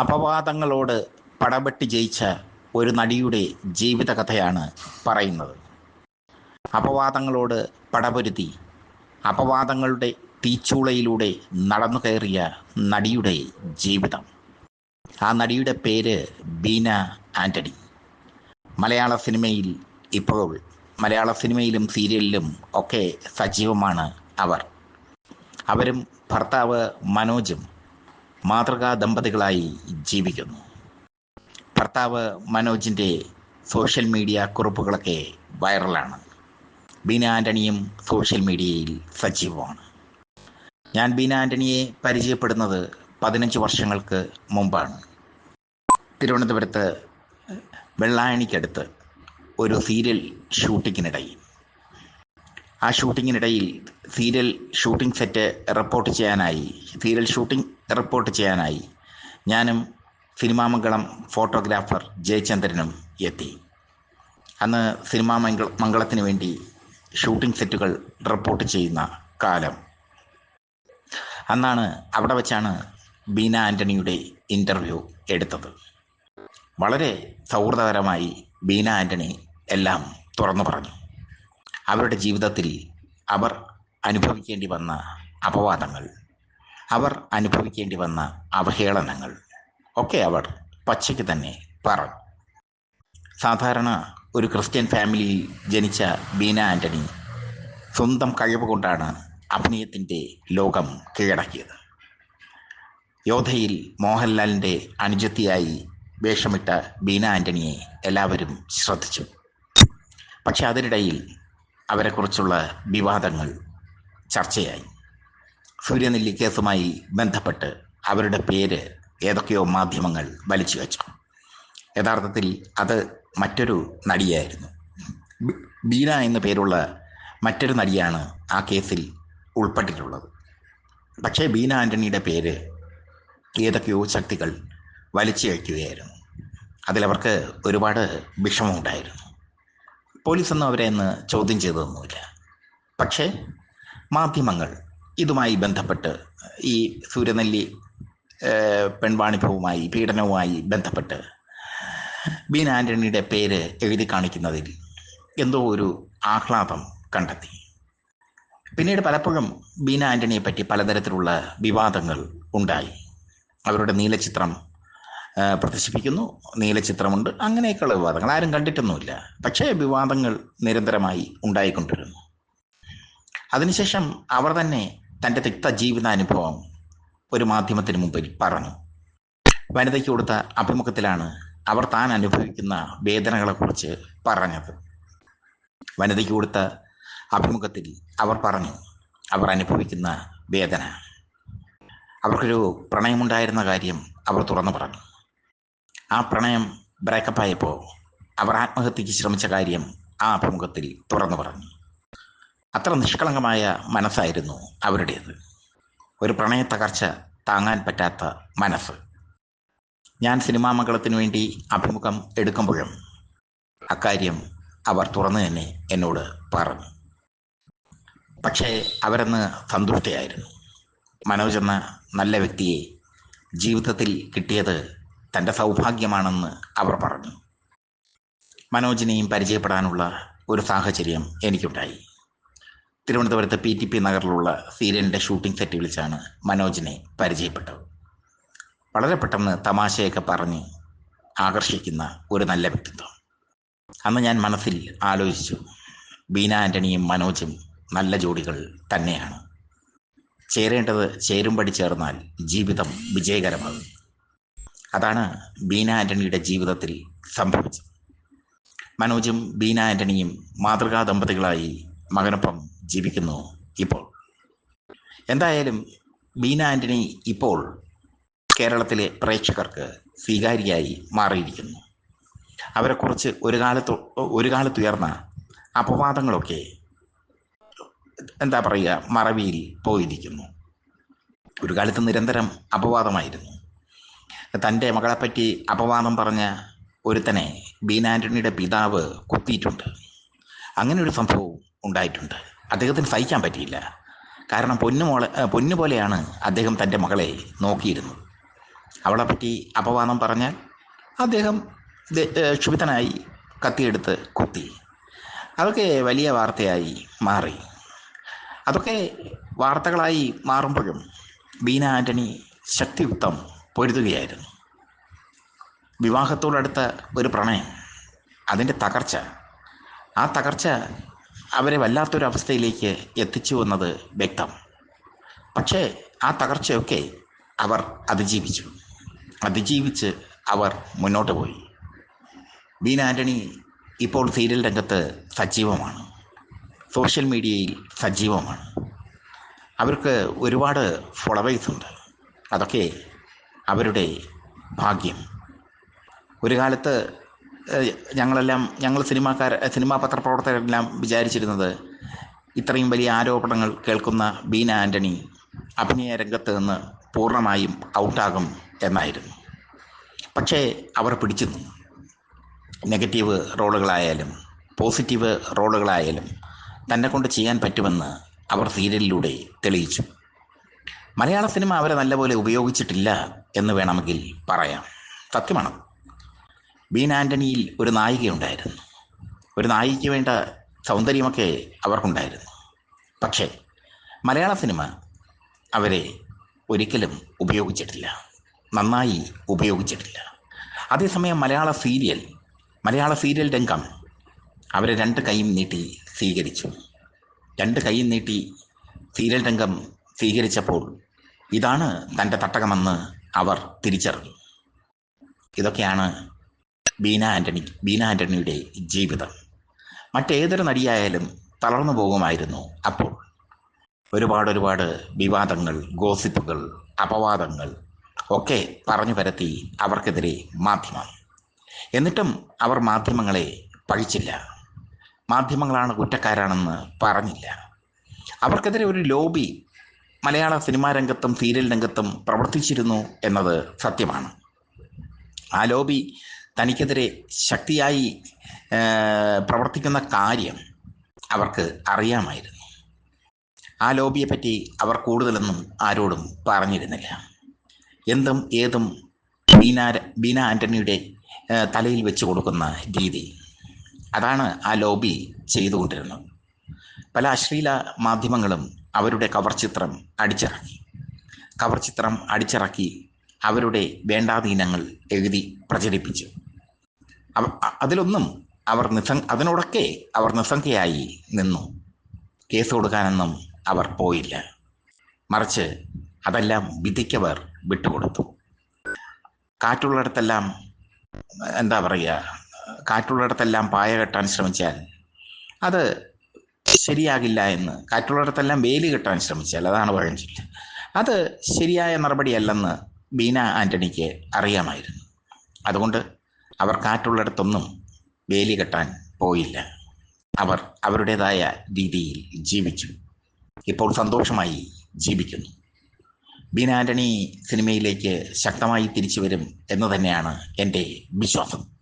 അപവാദങ്ങളോട് പടപെട്ടി ജയിച്ച ഒരു നടിയുടെ ജീവിതകഥയാണ് പറയുന്നത്. അപവാദങ്ങളോട് പടപൊരുതി അപവാദങ്ങളുടെ തീച്ചൂളയിലൂടെ നടന്നു കയറിയ നടിയുടെ ജീവിതം. ആ നടിയുടെ പേര് ബീന ആന്റണി മലയാള സിനിമയിൽ ഇപ്പോൾ മലയാള സിനിമയിലും സീരിയലിലും ഒക്കെ സജീവമാണ് അവർ. അവരും ഭർത്താവ് മനോജും മാതൃകാ ദമ്പതികളായി ജീവിക്കുന്നു. ഭർത്താവ് മനോജിന്റെ സോഷ്യൽ മീഡിയ കുറിപ്പുകളൊക്കെ വൈറലാണ്. ബീന ആന്റണിയും സോഷ്യൽ മീഡിയയിൽ സജീവമാണ്. ഞാൻ ബീന ആന്റണിയെ പരിചയപ്പെടുന്നത് പതിനഞ്ച് വർഷങ്ങൾക്ക് മുമ്പാണ്. തിരുവനന്തപുരത്ത് വെള്ളായണിക്കടുത്ത് ഒരു സീരിയൽ ഷൂട്ടിങ്ങിനിടയിൽ. ആ ഷൂട്ടിങ്ങിനിടയിൽ സീരിയൽ ഷൂട്ടിംഗ് സെറ്റ് റിപ്പോർട്ട് ചെയ്യാനായി സീരിയൽ ഷൂട്ടിംഗ് റിപ്പോർട്ട് ചെയ്യാനായി. ഞാനും സിനിമാമംഗളം ഫോട്ടോഗ്രാഫർ ജയചന്ദ്രനും എത്തി. അന്ന് സിനിമാ മംഗള മംഗളത്തിന് വേണ്ടി ഷൂട്ടിംഗ് സെറ്റുകൾ റിപ്പോർട്ട് ചെയ്യുന്ന കാലം. അന്നാണ് അവിടെ വെച്ചാണ് ബീന ആന്റണിയുടെ ഇന്റർവ്യൂ എടുത്തത്. വളരെ സൗഹൃദകരമായി ബീന ആന്റണി എല്ലാം തുറന്നു പറഞ്ഞു. അവരുടെ ജീവിതത്തിൽ അവർ അനുഭവിക്കേണ്ടി വന്ന അപവാദങ്ങൾ. അവർ അനുഭവിക്കേണ്ടി വന്ന അവഹേളനങ്ങൾ ഒക്കെ അവർ പച്ചയ്ക്ക് തന്നെ പറഞ്ഞു. സാധാരണ ഒരു ക്രിസ്ത്യൻ ഫാമിലിയിൽ ജനിച്ച ബീന ആന്റണി സ്വന്തം കഴിവ് കൊണ്ടാണ് അഭിനയത്തിന്റെ ലോകം കീഴടക്കിയത്. യോധയിൽ മോഹൻലാലിന്റെ അനുജത്തിയായി വേഷമിട്ട ബീന ആന്റണിയെ എല്ലാവരും ശ്രദ്ധിച്ചു. പക്ഷെ അതിനിടയിൽ അവരെക്കുറിച്ചുള്ള വിവാദങ്ങൾ ചർച്ചയായി. സൂര്യനെല്ലി കേസുമായി ബന്ധപ്പെട്ട് അവരുടെ പേര് ഏതൊക്കെയോ മാധ്യമങ്ങൾ വലിച്ചു വെച്ചു. യഥാർത്ഥത്തിൽ അത് മറ്റൊരു നടിയായിരുന്നു. ബീന എന്ന പേരുള്ള മറ്റൊരു നടിയാണ് ആ കേസിൽ ഉൾപ്പെട്ടിട്ടുള്ളത്. പക്ഷേ ബീന ആന്റണിയുടെ പേര് ഏതൊക്കെയോ ശക്തികൾ വലിച്ചു വയ്ക്കുകയായിരുന്നു അതിലവർക്ക് ഒരുപാട് വിഷമമുണ്ടായിരുന്നു. പോലീസൊന്നും അവരെ ഇന്ന് ചോദ്യം ചെയ്തതൊന്നുമില്ല. പക്ഷേ മാധ്യമങ്ങൾ ഇതുമായി ബന്ധപ്പെട്ട് ഈ സൂര്യനെല്ലി പെൺവാണിഭവുമായി പീഡനവുമായി ബന്ധപ്പെട്ട് ബീൻ ആന്റണിയുടെ പേര് എഴുതി കാണിക്കുന്നതിൽ എന്തോ ഒരു ആഹ്ലാദം കണ്ടെത്തി. പിന്നീട് പലപ്പോഴും ബീന ആന്റണിയെ പറ്റി പലതരത്തിലുള്ള വിവാദങ്ങൾ ഉണ്ടായി. അവരുടെ നീലചിത്രം പ്രദർശിപ്പിക്കുന്നു നീലചിത്രമുണ്ട് അങ്ങനെയൊക്കെയുള്ള വിവാദങ്ങൾ. ആരും കണ്ടിട്ടൊന്നുമില്ല. പക്ഷേ വിവാദങ്ങൾ നിരന്തരമായി ഉണ്ടായിക്കൊണ്ടിരുന്നു. അതിനുശേഷം അവർ തന്നെ തന്റെ തിക്ത ജീവിതാനുഭവം ഒരു മാധ്യമത്തിന് മുമ്പിൽ പറഞ്ഞു. വനിതയ്ക്ക് കൊടുത്ത അഭിമുഖത്തിലാണ് അവർ താൻ അനുഭവിക്കുന്ന വേദനകളെക്കുറിച്ച് പറഞ്ഞത്. വനിതയ്ക്ക് കൊടുത്ത അഭിമുഖത്തിൽ അവർ പറഞ്ഞു അവർ അനുഭവിക്കുന്ന വേദന. അവർക്കൊരു പ്രണയമുണ്ടായിരുന്ന കാര്യം അവർ തുറന്നു പറഞ്ഞു. ആ പ്രണയം ബ്രേക്കപ്പ് ആയപ്പോൾ അവർ ആത്മഹത്യയ്ക്ക് ശ്രമിച്ച കാര്യം ആ അഭിമുഖത്തിൽ തുറന്നു പറഞ്ഞു. അത്ര നിഷ്കളങ്കമായ മനസ്സായിരുന്നു അവരുടേത്. ഒരു പ്രണയ തകർച്ച താങ്ങാൻ പറ്റാത്ത മനസ്സ്. ഞാൻ സിനിമാ മംഗളത്തിന് വേണ്ടി അഭിമുഖം എടുക്കുമ്പോഴും അക്കാര്യം അവർ തുറന്നു തന്നെ എന്നോട് പറഞ്ഞു. പക്ഷേ അവരെന്ന് സന്തുഷ്ടയായിരുന്നു. മനോജ് എന്ന നല്ല വ്യക്തിയെ ജീവിതത്തിൽ കിട്ടിയത് തന്റെ സൗഭാഗ്യമാണെന്ന് അവർ പറഞ്ഞു. മനോജിനെയും പരിചയപ്പെടാനുള്ള ഒരു സാഹചര്യം എനിക്കുണ്ടായി. തിരുവനന്തപുരത്ത് പി ടി പി നഗറിലുള്ള സീരിയലിന്റെ ഷൂട്ടിംഗ് സെറ്റ് വിളിച്ചാണ് മനോജിനെ പരിചയപ്പെട്ടത്. വളരെ പെട്ടെന്ന് തമാശയൊക്കെ പറഞ്ഞ് ആകർഷിക്കുന്ന ഒരു നല്ല വ്യക്തിത്വം. അന്ന് ഞാൻ മനസ്സിൽ ആലോചിച്ചു ബീന ആന്റണിയും മനോജും നല്ല ജോഡികൾ തന്നെയാണ്. ചേരേണ്ടത് ചേരുംപടി ചേർന്നാൽ ജീവിതം വിജയകരമാകും. അതാണ് ബീന ആന്റണിയുടെ ജീവിതത്തിൽ സംഭവിച്ചത്. മനോജും ബീന ആന്റണിയും മാതൃകാ ദമ്പതികളായി മകനൊപ്പം ജീവിക്കുന്നു ഇപ്പോൾ. എന്തായാലും ബീന ആന്റണി ഇപ്പോൾ കേരളത്തിലെ പ്രേക്ഷകർക്ക് സ്വീകാരിയായി മാറിയിരിക്കുന്നു. അവരെക്കുറിച്ച് ഒരു കാലത്ത് ഒരു കാലത്തുയർന്ന അപവാദങ്ങളൊക്കെ എന്താ പറയുക മറവിയിൽ പോയിരിക്കുന്നു. ഒരു കാലത്ത് നിരന്തരം അപവാദമായിരുന്നു. തന്റെ മകളെപ്പറ്റി അപവാദം പറഞ്ഞ ഒരുത്തനെ ബീന ആന്റണിയുടെ പിതാവ് കുത്തിയിട്ടുണ്ട്. അങ്ങനെ ഒരു സംഭവം ഉണ്ടായിട്ടുണ്ട്. അദ്ദേഹത്തിന് സഹിക്കാൻ പറ്റിയില്ല. കാരണം പൊന്നു മോളെ പൊന്നു പോലെയാണ് അദ്ദേഹം തന്റെ മകളെ നോക്കിയിരുന്നത്. അവളെപ്പറ്റി അപവാദം പറഞ്ഞാൽ അദ്ദേഹം ക്ഷുഭിതനായി കത്തിയെടുത്ത് കുത്തി. അതൊക്കെ വലിയ വാർത്തയായി മാറി. അതൊക്കെ വാർത്തകളായി മാറുമ്പോഴും ബീന ആന്റണി ശക്തിയുക്തം പൊരുതുകയായിരുന്നു. വിവാഹത്തോടടുത്ത ഒരു പ്രണയം അതിന്റെ തകർച്ച. ആ തകർച്ച അവരെ വല്ലാത്തൊരവസ്ഥയിലേക്ക് എത്തിച്ചു എന്നത് വ്യക്തം. പക്ഷേ ആ തകർച്ചയൊക്കെ അവർ അതിജീവിച്ചു. അതിജീവിച്ച് അവർ മുന്നോട്ട് പോയി. ബീന ആന്റണി ഇപ്പോൾ സീരിയൽ രംഗത്ത് സജീവമാണ്. സോഷ്യൽ മീഡിയയിൽ സജീവമാണ്. അവർക്ക് ഒരുപാട് ഫോളോവേഴ്സ് ഉണ്ട്. അതൊക്കെ അവരുടെ ഭാഗ്യം. ഒരു കാലത്ത് ഞങ്ങളെല്ലാം ഞങ്ങൾ സിനിമാക്കാർ സിനിമാ പത്രപ്രവർത്തകരെല്ലാം വിചാരിച്ചിരുന്നത് ഇത്രയും വലിയ ആരോപണങ്ങൾ കേൾക്കുന്ന ബീന ആന്റണി അഭിനയ രംഗത്ത് നിന്ന് പൂർണമായും ഔട്ടാകും എന്നായിരുന്നു. പക്ഷേ അവർ പിടിച്ചു നെഗറ്റീവ് റോളുകളായാലും പോസിറ്റീവ് റോളുകളായാലും തന്നെ കൊണ്ട് ചെയ്യാൻ പറ്റുമെന്ന് അവർ സീരിയലിലൂടെ തെളിയിച്ചു. മലയാള സിനിമ അവരെ നല്ലപോലെ ഉപയോഗിച്ചിട്ടില്ല എന്ന് വേണമെങ്കിൽ പറയാം. സത്യമാണ്? ബീൻ ആന്റണിയിൽ ഒരു നായികയുണ്ടായിരുന്നു. ഒരു നായികയ്ക്ക് വേണ്ട സൗന്ദര്യമൊക്കെ അവർക്കുണ്ടായിരുന്നു. പക്ഷേ മലയാള സിനിമ അവരെ ഒരിക്കലും ഉപയോഗിച്ചിട്ടില്ല. നന്നായി ഉപയോഗിച്ചിട്ടില്ല. അതേസമയം മലയാള സീരിയൽ മലയാള സീരിയൽ രംഗം അവരെ രണ്ട് കൈയും നീട്ടി സ്വീകരിച്ചു. രണ്ട് കൈയും നീട്ടി സീരിയൽ രംഗം സ്വീകരിച്ചപ്പോൾ ഇതാണ് തന്റെ തട്ടകമെന്ന് അവർ തിരിച്ചറിഞ്ഞു. ഇതൊക്കെയാണ് ബീന ആന്റണി ബീന ആന്റണിയുടെ ജീവിതം. മറ്റേതൊരു നടിയായാലും തളർന്നു പോകുമായിരുന്നു അപ്പോൾ. ഒരുപാട് ഒരുപാട് വിവാദങ്ങൾ ഗോസിപ്പുകൾ അപവാദങ്ങൾ ഒക്കെ പറഞ്ഞു പരത്തി അവർക്കെതിരെ മാധ്യമം. എന്നിട്ടും അവർ മാധ്യമങ്ങളെ പഴിച്ചില്ല. മാധ്യമങ്ങളാണ് കുറ്റക്കാരാണെന്ന് പറഞ്ഞില്ല. അവർക്കെതിരെ ഒരു ലോബി മലയാള സിനിമാ രംഗത്തും സീരിയൽ രംഗത്തും പ്രവർത്തിച്ചിരുന്നു എന്നത് സത്യമാണ്. ആ ലോബി തനിക്കെതിരെ ശക്തിയായി പ്രവർത്തിക്കുന്ന കാര്യം അവർക്ക് അറിയാമായിരുന്നു. ആ ലോബിയെ പറ്റി അവർ കൂടുതലൊന്നും ആരോടും പറഞ്ഞിരുന്നില്ല. എന്തും ഏതും ബീന ബീന ആന്റണിയുടെ തലയിൽ വെച്ച് കൊടുക്കുന്ന രീതി. അതാണ് ആ ലോബി ചെയ്തുകൊണ്ടിരുന്നത്. പല അശ്ലീല മാധ്യമങ്ങളും അവരുടെ കവർ ചിത്രം അടിച്ചിറക്കി. കവർ ചിത്രം അടിച്ചിറക്കി അവരുടെ വേണ്ടാധീനങ്ങൾ എഴുതി പ്രചരിപ്പിച്ചു. അതിലൊന്നും അവർ നിസ്സ അതിനോടൊക്കെ അവർ നിസ്സംഖ്യയായി നിന്നു. കേസ് കൊടുക്കാനൊന്നും അവർ പോയില്ല. മറിച്ച് അതെല്ലാം വിധിക്കവർ വിട്ടുകൊടുത്തു. കാറ്റുള്ളിടത്തെല്ലാം എന്താ പറയുക കാറ്റുള്ളിടത്തെല്ലാം പായ കെട്ടാൻ ശ്രമിച്ചാൽ അത് ശരിയാകില്ല എന്ന് കാറ്റുള്ളിടത്തെല്ലാം വേലി കെട്ടാൻ ശ്രമിച്ചാൽ അതാണ് പഴഞ്ചൊല്ല്. അത് ശരിയായ നടപടിയല്ലെന്ന് ബീന ആന്റണിക്ക് അറിയാമായിരുന്നു. അതുകൊണ്ട് അവർ കാറ്റുള്ളിടത്തൊന്നും വേലി കെട്ടാൻ പോയില്ല. അവർ അവരുടേതായ രീതിയിൽ ജീവിച്ചു. ഇപ്പോൾ സന്തോഷമായി ജീവിക്കുന്നു. ബീൻ ആന്റണി സിനിമയിലേക്ക് ശക്തമായി തിരിച്ചു വരും എന്ന് തന്നെയാണ് എന്റെ വിശ്വാസം.